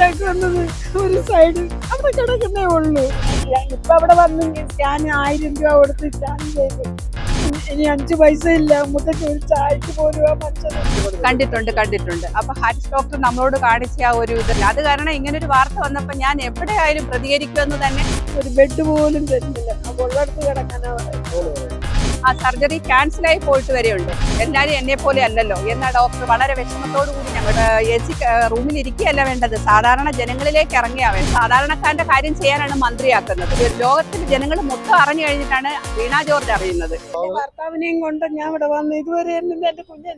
Attack വന്നത് ഒരു side അവിടെ കിടക്കുന്നേ ഉള്ളൂ. ഇപ്പൊ അവിടെ വന്നെങ്കിൽ സ്കാൻ ആയിരം രൂപ കൊടുത്ത് സ്കാൻ ചെയ്തു. ഇനി- അഞ്ചു പൈസ ഇല്ല. മുത്തച്ഛ ഒരു ചായക്ക് പോലും ആ കണ്ടിട്ടുണ്ട് കണ്ടിട്ടുണ്ട്. അപ്പൊ ഹാരിസ് ഡോക്ടർ നമ്മളോട് കാണിച്ച ആ ഒരു ഇത് അത് കാരണം ഇങ്ങനെ ഒരു വാർത്ത വന്നപ്പോ ഞാൻ എവിടെയായാലും പ്രതികരിക്കുമെന്ന് തന്നെ ഒരു ബെഡ് പോലും തരുന്നില്ല. ഉള്ളടത്ത് കിടക്കാനാ ആ സർജറി ക്യാൻസൽ ആയി പോയിട്ട് വരെയുണ്ട് എല്ലാവരും എന്നെ പോലെ അല്ലല്ലോ. എന്നാ ഡോക്ടർ വളരെ വിഷമത്തോടു കൂടി ഞങ്ങളുടെ എ സി റൂമിൽ ഇരിക്കുകയല്ല വേണ്ടത്. സാധാരണ ജനങ്ങളിലേക്ക് ഇറങ്ങിയാ വേണ്ടത്. സാധാരണക്കാരന്റെ കാര്യം ചെയ്യാനാണ് മന്ത്രിയാക്കുന്നത്. ലോകത്തിൽ ജനങ്ങൾ മൊത്തം അറിഞ്ഞു കഴിഞ്ഞിട്ടാണ് വീണ ജോർജ് അറിയുന്നത്. ഭർത്താവിനെയും കൊണ്ട് ഞാൻ ഇവിടെ വന്നു ഇതുവരെ എന്റെ കുഞ്ഞ്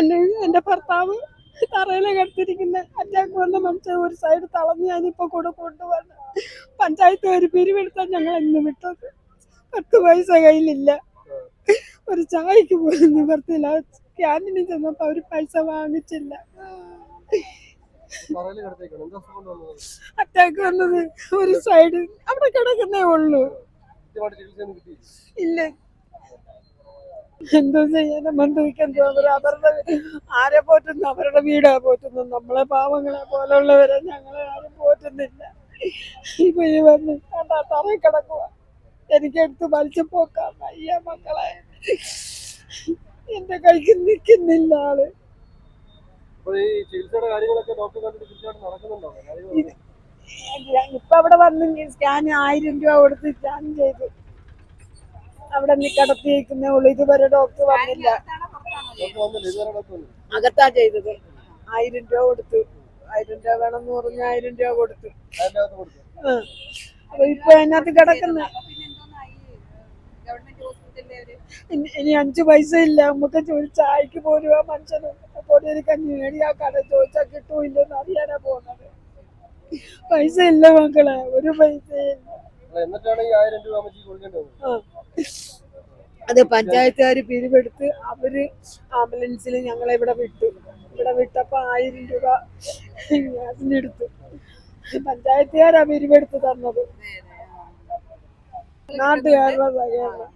എന്റെ എന്റെ ഭർത്താവ് തറയിലെ കിടത്തിരിക്കുന്ന അറ്റാക്ക് വന്ന മനുഷ്യൻ ഒരു സൈഡ് തളഞ്ഞ് ഞാനിപ്പോ കൂടെ കൊണ്ടുവന്ന് പഞ്ചായത്ത് ഒരു പിരിവെടുത്താൽ ഞങ്ങൾ ഇന്ന് വിട്ടത്. പത്ത് പൈസ കയ്യിലില്ല. ഒരു ചായക്ക് പോലും നിവർത്തില്ല ക്യാന്റീനിൽ ചെന്നപ്പോ അവർ പൈസ വാങ്ങിച്ചില്ല. അറ്റാക്ക് വന്നത് ഒരു സൈഡ് അവിടെ കിടക്കുന്നേ ഉള്ളൂ. ഇല്ല. എന്തോ ചെയ്യാനും മന്ത്രിക്ക് എന്തോ അവരുടെ ആരെ പോറ്റുന്നു? അവരുടെ വീടാ പോറ്റുന്നു. നമ്മളെ പാവങ്ങളെ പോലുള്ളവരെ ഞങ്ങളെ ആരും പോറ്റുന്നില്ല. ഇപ്പൊ ഈ വന്ന് തറയിൽ കിടക്കുക എനിക്കെടുത്ത് വലിച്ചു പോക്കാം അയ്യ മക്കളെ. എന്റെ കൈക്ക് നിൽക്കുന്നില്ല ആൾ. ഇപ്പൊ അവിടെ വന്നു സ്കാൻ ആയിരം രൂപ കൊടുത്ത് സ്കാൻ ചെയ്തു. അവിടെ നീ കിടത്തിയിരിക്കുന്നേ ഉള്ളു. ഇതുവരെ ഡോക്ടർ വന്നില്ല. അകത്താ ചെയ്തത്. ആയിരം രൂപ കൊടുത്തു. ആയിരം രൂപ വേണമെന്ന് പറഞ്ഞ ആയിരം രൂപ കൊടുത്തു. അപ്പൊ ഇപ്പൊ അതിനകത്ത് കിടക്കുന്ന. ഇനി- അഞ്ചു പൈസ ഇല്ല. നമുക്ക് ഒരു ചായക്ക് പോലും ആ മനുഷ്യന് ഒരു കഞ്ഞി ആ കട ചോദിച്ചാൽ കിട്ടൂല്ലെന്ന് അറിയാനാ പോകുന്നത്. പൈസ ഇല്ല മക്കളെ ഒരു പൈസ. അത് പഞ്ചായത്തുകാർ പിരിവെടുത്ത് അവർ ആംബുലൻസിൽ ഞങ്ങളെ ഇവിടെ വിട്ടു. ഇവിടെ വിട്ടപ്പോ ആയിരം രൂപ അതിനെടുത്തു പഞ്ചായത്തുകാരാ പിരിവെടുത്ത് തന്നത്. നാട്ടുകാരുടെ സഹകരണം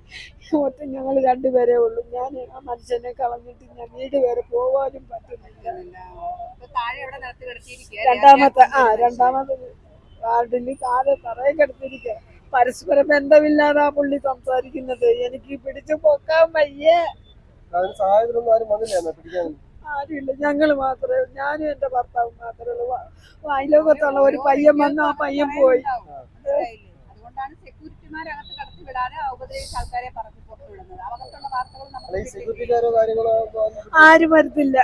ഒറ്റ ഞങ്ങൾ രണ്ടുപേരേ ഉള്ളൂ. ഞാൻ ആ മനുഷ്യനെ കളഞ്ഞിട്ട് ഞാൻ വീട് വരെ പോവാനും പറ്റുന്നില്ല. രണ്ടാമത്തെ ആ രണ്ടാമത്തെ വാർഡിൽ കാതെ തറയെ കിടത്തിരിക്കുക പരസ്പര ബന്ധമില്ലാതെ ആ പുള്ളി സംസാരിക്കുന്നത്. എനിക്ക് പിടിച്ചു പൊക്കാൻ വയ്യേ. ആരുമില്ല. ഞങ്ങൾ മാത്രമേ ഞാനും എന്റെ ഭർത്താവും മാത്രമേ ഉള്ളൂ. അയലോകത്തുള്ള ഒരു പയ്യൻ വന്ന് ആ പയ്യൻ പോയി. സെക്യൂരിറ്റിമാരകത്ത് കടത്തി വിടാതെ ഉപദ്രവിച്ച ആൾക്കാരെ പറഞ്ഞു പുറത്തുവിടുന്നത്. അകത്തുള്ള വാർത്തകൾ നമ്മൾ ആരും വരത്തില്ല.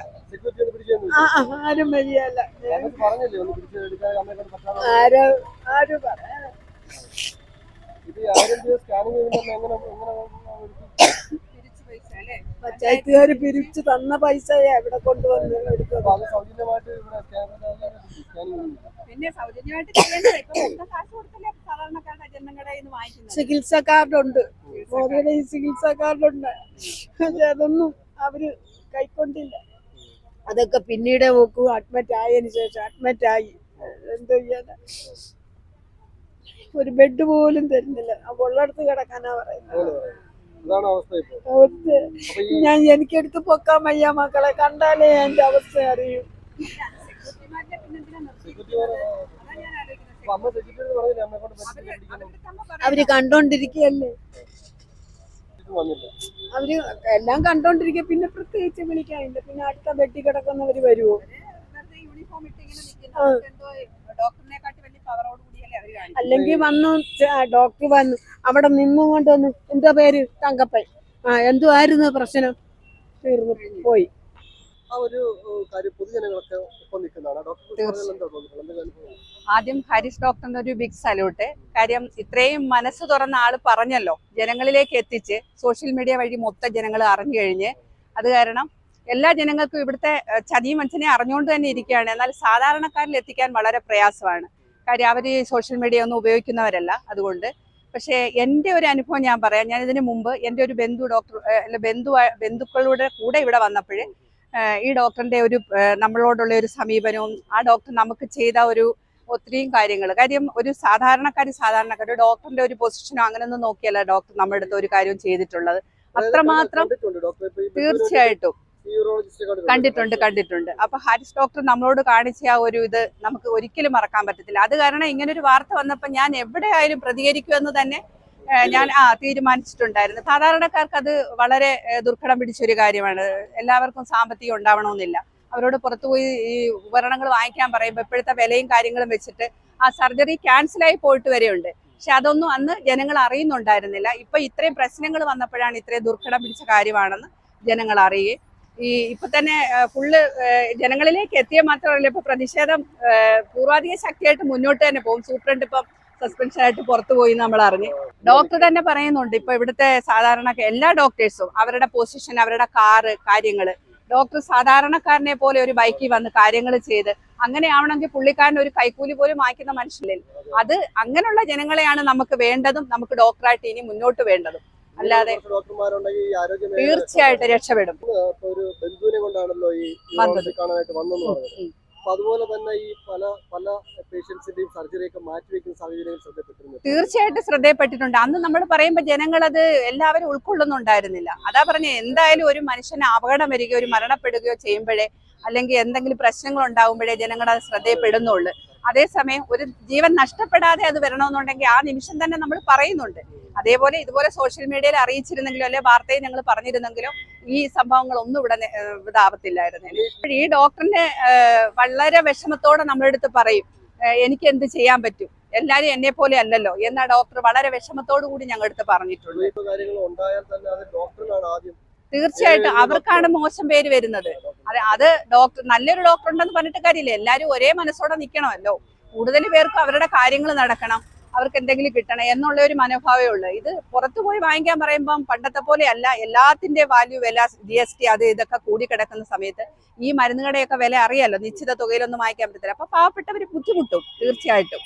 ആരും വരികയല്ല. ആര് ആര് പറയാ? പഞ്ചായത്തുകാർ പിരിച്ചു തന്ന പൈസ എവിടെ കൊണ്ടുവന്ന് പിന്നെ സൗജന്യമായിട്ട് ചികിത്സ കാർഡുണ്ട് മോദിയുടെ ഈ ചികിത്സ കാർഡുണ്ട് പക്ഷെ അതൊന്നും അവർ കൈക്കൊണ്ടില്ല. അതൊക്കെ പിന്നീട് നോക്കൂ അഡ്മിറ്റ് ആയതിനു ശേഷം അഡ്മിറ്റ് ആയി. എന്താ ചെയ്യാനാ? ഒരു ബെഡ് പോലും തരുന്നില്ല. ആ ഉള്ളടത്ത് കിടക്കാനാ പറയുന്നത്. അവസ്ഥ ഞാൻ എനിക്കെടുത്ത് പൊക്കാൻ വയ്യ മക്കളെ. കണ്ടാലേ എന്റെ അവസ്ഥ അറിയൂ. അവർ കണ്ടോണ്ടിരിക്കല്ലേ അവർ എല്ലാം കണ്ടോണ്ടിരിക്കുക പിന്നെ പ്രത്യേകിച്ച് വിളിക്കാനില്ല. പിന്നെ അടുത്ത വെട്ടി കിടക്കുന്നവര് വരുമോ എന്തോ ഡോക്ടറിനെ കാട്ടി വലിയ പവറോട് അല്ലെങ്കിൽ വന്നു ഡോക്ടർ വന്നു. അവിടെ നിന്നുകൊണ്ട് വന്നു. എന്താ പേര്? തങ്കപ്പൻ. ആ എന്തുവായിരുന്നു പ്രശ്നം? തീർന്നു പോയി. ആദ്യം ഹാരിസ് ഡോക്ടറിന് ഒരു ബിഗ് സല്യൂട്ട് കാര്യം ഇത്രയും മനസ്സ് തുറന്ന ആൾ പറഞ്ഞല്ലോ. ജനങ്ങളിലേക്ക് എത്തിച്ച് സോഷ്യൽ മീഡിയ വഴി മൊത്തം ജനങ്ങൾ അറിഞ്ഞു കഴിഞ്ഞ്. അത് കാരണം എല്ലാ ജനങ്ങൾക്കും ഇവിടുത്തെ ചതി മനുഷ്യനെ അറിഞ്ഞുകൊണ്ട് തന്നെ ഇരിക്കുകയാണ്. എന്നാൽ സാധാരണക്കാരിൽ എത്തിക്കാൻ വളരെ പ്രയാസമാണ്. കാര്യം അവർ സോഷ്യൽ മീഡിയ ഒന്നും ഉപയോഗിക്കുന്നവരല്ല അതുകൊണ്ട്. പക്ഷേ എന്റെ ഒരു അനുഭവം ഞാൻ പറയാം. ഞാൻ ഇതിന് മുമ്പ് എന്റെ ഒരു ബന്ധു ഡോക്ടർ അല്ല ബന്ധു ബന്ധുക്കളുടെ കൂടെ ഇവിടെ വന്നപ്പോൾ ഈ ഡോക്ടറിന്റെ ഒരു നമ്മളോടുള്ള ഒരു സമീപനവും ആ ഡോക്ടർ നമുക്ക് ചെയ്ത ഒരു ഒത്തിരിയും കാര്യങ്ങൾ കാര്യം ഒരു സാധാരണക്കാർ സാധാരണക്കാർ ഡോക്ടറിന്റെ ഡോക്ടറിന്റെ ഒരു പൊസിഷനോ അങ്ങനെയൊന്നും നോക്കിയല്ല ഡോക്ടർ നമ്മുടെ അടുത്ത് ഒരു കാര്യവും ചെയ്തിട്ടുള്ളത്. അത്രമാത്രം തീർച്ചയായിട്ടും. കണ്ടിട്ടുണ്ട് കണ്ടിട്ടുണ്ട്. അപ്പൊ ഹാരിസ് ഡോക്ടർ നമ്മളോട് കാണിച്ച ആ ഒരു ഇത് നമുക്ക് ഒരിക്കലും മറക്കാൻ പറ്റത്തില്ല. അത് കാരണം ഇങ്ങനെ ഒരു വാർത്ത വന്നപ്പോ ഞാൻ എവിടെയായാലും പ്രതികരിക്കുമെന്ന് തന്നെ ഞാൻ ആ തീരുമാനിച്ചിട്ടുണ്ടായിരുന്നു. സാധാരണക്കാർക്ക് അത് വളരെ ദുർഘടം പിടിച്ചൊരു കാര്യമാണ്. എല്ലാവർക്കും സാമ്പത്തികം ഉണ്ടാവണമെന്നില്ല. അവരോട് പുറത്തുപോയി ഈ ഉപകരണങ്ങൾ വാങ്ങിക്കാൻ പറയുമ്പോൾ ഇപ്പോഴത്തെ വിലയും കാര്യങ്ങളും വെച്ചിട്ട് ആ സർജറി ക്യാൻസലായി പോയിട്ട് വരെയുണ്ട്. പക്ഷെ അതൊന്നും അന്ന് ജനങ്ങൾ അറിയുന്നുണ്ടായിരുന്നില്ല. ഇപ്പൊ ഇത്രയും പ്രശ്നങ്ങൾ വന്നപ്പോഴാണ് ഇത്രയും ദുർഘടം പിടിച്ച കാര്യമാണെന്ന് ജനങ്ങൾ അറിയുകയും ഈ ഇപ്പൊ തന്നെ ഫുള്ള് ജനങ്ങളിലേക്ക് എത്തിയ മാത്രമല്ല ഇപ്പൊ പ്രതിഷേധം പൂർവാധിക ശക്തിയായിട്ട് മുന്നോട്ട് തന്നെ പോകും. സൂപ്രണ്ട് ഇപ്പം സസ്പെൻഷൻ ആയിട്ട് പുറത്തു പോയി നമ്മൾ അറിഞ്ഞു. ഡോക്ടർ തന്നെ പറയുന്നുണ്ട് ഇപ്പൊ ഇവിടുത്തെ സാധാരണ എല്ലാ ഡോക്ടേഴ്സും അവരുടെ പൊസിഷൻ അവരുടെ കാറ് കാര്യങ്ങൾ. ഡോക്ടർ സാധാരണക്കാരനെ പോലെ ഒരു ബൈക്കിൽ വന്ന് കാര്യങ്ങൾ ചെയ്ത് അങ്ങനെ ആവണമെങ്കിൽ പുള്ളിക്കാരൻ ഒരു കൈക്കൂലി പോലും വാങ്ങിക്കുന്ന മനുഷ്യരിൽ അത് അങ്ങനെയുള്ള ജനങ്ങളെയാണ് നമുക്ക് വേണ്ടതും നമുക്ക് ഡോക്ടറായിട്ട് ഇനി മുന്നോട്ട് വേണ്ടതും. അല്ലാതെ തീർച്ചയായിട്ടും രക്ഷപ്പെടും. ഒരു ബന്ധുവിനെ കൊണ്ടാണല്ലോ ഈ കാണാനായിട്ട് വന്നെന്ന് പറഞ്ഞത്. അതുപോലെ തന്നെ ഈ പല പല പേഷ്യൻസിന്റെയും സർജറി ഒക്കെ മാറ്റിവെക്കുന്ന സാഹചര്യങ്ങൾ ശ്രദ്ധപ്പെട്ടിരുന്നു. തീർച്ചയായിട്ടും ശ്രദ്ധയപ്പെട്ടിട്ടുണ്ട്. അന്ന് നമ്മൾ പറയുമ്പോൾ ജനങ്ങൾ അത് എല്ലാവരും ഉൾക്കൊള്ളുന്നുണ്ടായിരുന്നില്ല. അതാ പറഞ്ഞ എന്തായാലും ഒരു മനുഷ്യന് അപകടം വരികയോ ഒരു മരണപ്പെടുകയോ ചെയ്യുമ്പോഴേ അല്ലെങ്കിൽ എന്തെങ്കിലും പ്രശ്നങ്ങൾ ഉണ്ടാകുമ്പോഴേ ജനങ്ങൾ അത് ശ്രദ്ധയപ്പെടുന്നുള്ളൂ. അതേസമയം ഒരു ജീവൻ നഷ്ടപ്പെടാതെ അത് വരണമെന്നുണ്ടെങ്കിൽ ആ നിമിഷം തന്നെ നമ്മൾ പറയുന്നുണ്ട്. അതേപോലെ ഇതുപോലെ സോഷ്യൽ മീഡിയയിൽ അറിയിച്ചിരുന്നെങ്കിലോ അല്ലെ വാർത്തയിൽ ഞങ്ങൾ പറഞ്ഞിരുന്നെങ്കിലോ ഈ സംഭവങ്ങൾ ഒന്നും ഇവിടെ ഇതാവത്തില്ലായിരുന്നു. ഈ ഡോക്ടറിന്റെ ഏഹ് വളരെ വിഷമത്തോടെ നമ്മളെടുത്ത് പറയും എനിക്ക് എന്ത് ചെയ്യാൻ പറ്റും? എല്ലാരും എന്നെ പോലെ അല്ലല്ലോ എന്നാ ഡോക്ടർ വളരെ വിഷമത്തോടു കൂടി ഞങ്ങളടുത്ത് പറഞ്ഞിട്ടുണ്ട്. തീർച്ചയായിട്ടും അവർക്കാണ് മോശം പേര് വരുന്നത്. അതെ ഡോക്ടർ നല്ലൊരു ഡോക്ടർ ഉണ്ടെന്ന് പറഞ്ഞിട്ട് കാര്യമില്ല. എല്ലാവരും ഒരേ മനസ്സോടെ നിൽക്കണമല്ലോ കൂടുതൽ പേർക്ക് അവരുടെ കാര്യങ്ങൾ നടക്കണം. അവർക്ക് എന്തെങ്കിലും കിട്ടണം എന്നുള്ള ഒരു മനോഭാവമേ ഉള്ളൂ. ഇത് പുറത്തു പോയി വാങ്ങിക്കാൻ പറയുമ്പം പണ്ടത്തെ പോലെ അല്ല എല്ലാത്തിന്റെ വാല്യൂ വില ജി എസ് ടി അത് ഇതൊക്കെ കൂടി കിടക്കുന്ന സമയത്ത് ഈ മരുന്നുകളുടെയൊക്കെ വില അറിയാലോ. നിശ്ചിത തുകയിലൊന്നും വാങ്ങിക്കാൻ പറ്റത്തില്ല. അപ്പൊ പാവപ്പെട്ടവർ ബുദ്ധിമുട്ടും തീർച്ചയായിട്ടും.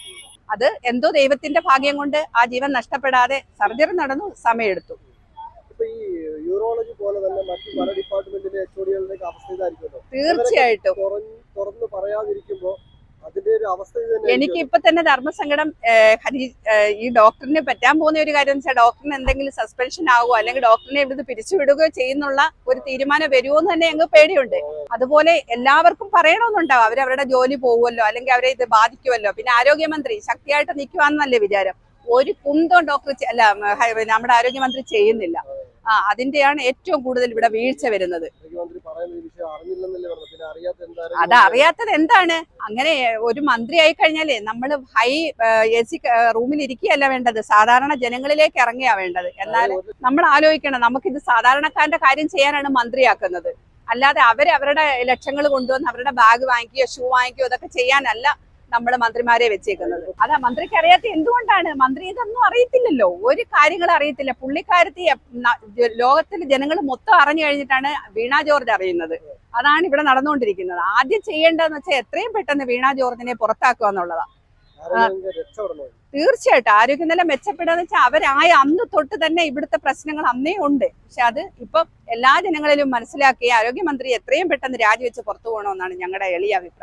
അത് എന്തോ ദൈവത്തിന്റെ ഭാഗ്യം കൊണ്ട് ആ ജീവൻ നഷ്ടപ്പെടാതെ സർജറി നടന്നു സമയമെടുത്തു. യൂറോളജി പോലെ തന്നെ മറ്റു പല അവസ്ഥ ഇതായിരിക്കുമല്ലോ. തീർച്ചയായിട്ടും. തുറന്ന് പറയാതിരിക്കുമ്പോ എനിക്ക് ഇപ്പൊ തന്നെ ധർമ്മസങ്കടം ഹരി ഈ ഡോക്ടറിന് പറ്റാൻ പോകുന്ന ഒരു കാര്യം വെച്ചാൽ ഡോക്ടറിന് എന്തെങ്കിലും സസ്പെൻഷൻ ആവുമോ അല്ലെങ്കിൽ ഡോക്ടറിനെ ഇവിടുന്ന് പിരിച്ചുവിടുകയോ ചെയ്യുന്നുള്ള ഒരു തീരുമാനം വരുമോ എന്ന് തന്നെ ഞങ്ങൾക്ക് പേടിയുണ്ട്. അതുപോലെ എല്ലാവർക്കും പറയണമെന്നുണ്ടാവും. അവരവരുടെ ജോലി പോകുമല്ലോ അല്ലെങ്കിൽ അവരെ ഇത് ബാധിക്കുമല്ലോ. പിന്നെ ആരോഗ്യമന്ത്രി ശക്തിയായിട്ട് നിൽക്കുവാന്നല്ലേ വിചാരം. ഒരു കുന്തം ഡോക്ടർ അല്ല നമ്മുടെ ആരോഗ്യമന്ത്രി ചെയ്യുന്നില്ല. അതിന്റെയാണ് ഏറ്റവും കൂടുതൽ ഇവിടെ വീഴ്ച വരുന്നത്. അത് അറിയാത്തത് എന്താണ്? അങ്ങനെ ഒരു മന്ത്രി ആയി കഴിഞ്ഞാലേ നമ്മൾ ഹൈ എ സി റൂമിൽ ഇരിക്കുകയല്ല വേണ്ടത്. സാധാരണ ജനങ്ങളിലേക്ക് ഇറങ്ങിയാ വേണ്ടത്. എന്നാൽ നമ്മൾ ആലോചിക്കണം. നമുക്കിത് സാധാരണക്കാരന്റെ കാര്യം ചെയ്യാനാണ് മന്ത്രിയാക്കുന്നത്. അല്ലാതെ അവരെ അവരുടെ ലക്ഷങ്ങൾ കൊണ്ടുവന്ന് അവരുടെ ബാഗ് വാങ്ങിക്കുകയോ ഷൂ വാങ്ങിക്കുകയോ ഇതൊക്കെ ചെയ്യാനല്ല നമ്മൾ മന്ത്രിമാരെ വെച്ചേക്കുന്നത്. അതാ മന്ത്രിക്ക് അറിയാത്ത എന്തുകൊണ്ടാണ്? മന്ത്രി ഇതൊന്നും അറിയത്തില്ലല്ലോ. ഒരു കാര്യങ്ങൾ അറിയത്തില്ല. പുള്ളിക്കാരത്തി ലോകത്തിൽ ജനങ്ങൾ മൊത്തം അറിഞ്ഞു കഴിഞ്ഞിട്ടാണ് വീണ ജോർജ് അറിയുന്നത്. അതാണ് ഇവിടെ നടന്നുകൊണ്ടിരിക്കുന്നത്. ആദ്യം ചെയ്യേണ്ടതെന്ന് വെച്ചാൽ എത്രയും പെട്ടെന്ന് വീണ ജോർജിനെ പുറത്താക്കുക എന്നുള്ളതാ. ആരോഗ്യം ആരോഗ്യ തീർച്ചയായിട്ടും ആരോഗ്യനില മെച്ചപ്പെടുക വെച്ചാൽ അവരായ അന്ന് തൊട്ട് തന്നെ ഇവിടുത്തെ പ്രശ്നങ്ങൾ അന്നേ ഉണ്ട്. പക്ഷെ അത് ഇപ്പം എല്ലാ ജനങ്ങളിലും മനസ്സിലാക്കി ആരോഗ്യമന്ത്രി എത്രയും പെട്ടെന്ന് രാജിവെച്ച് പുറത്തു പോകണമെന്നാണ് ഞങ്ങളുടെ എളിയ അഭിപ്രായം.